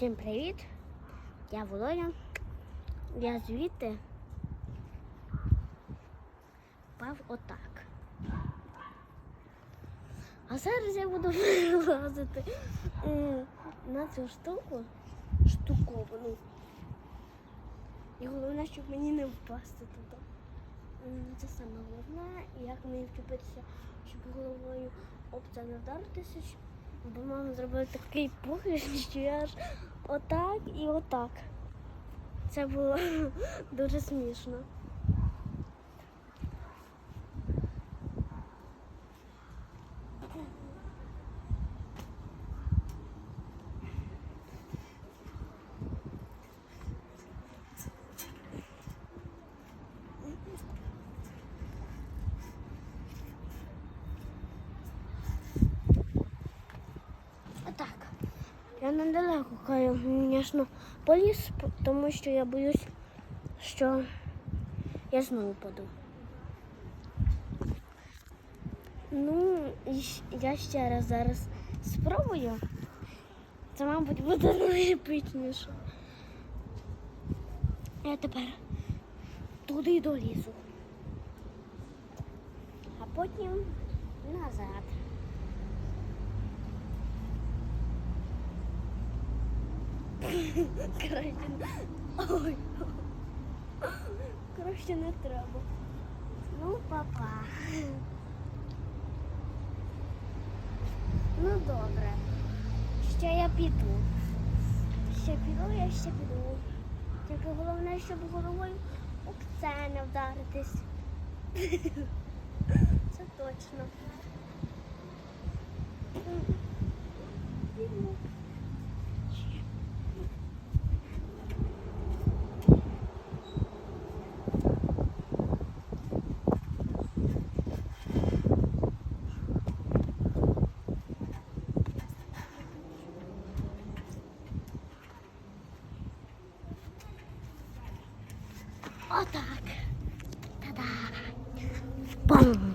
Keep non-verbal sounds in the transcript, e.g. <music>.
Всім привіт! Я Володя. Я звідти впав отак. А зараз я буду <laughs> вилазити на цю штуку штуковану. І головне, щоб мені не впасти туди. Це саме головне, як мені вчепитися, щоб головою об це не вдаритися. Бо мама зробила такий погляд, <laughs> що я аж отак і отак. Це було <laughs> дуже смішно. Отак. Я недалеко, звісно, поліз, тому що я боюсь, що я знову паду. Ну, я ще раз зараз спробую. Це, мабуть, буде <laughs> найепичніше. Я тепер туди долізу. А потім назад. Краще не. Ой. Краще не треба. Ну, папа. Ну, добре. Ще я піду. Ще піду, я ще піду. Тільки головне, щоб головою об це не вдаритись. Це точно. Піду. Отак. Та-да. Бум.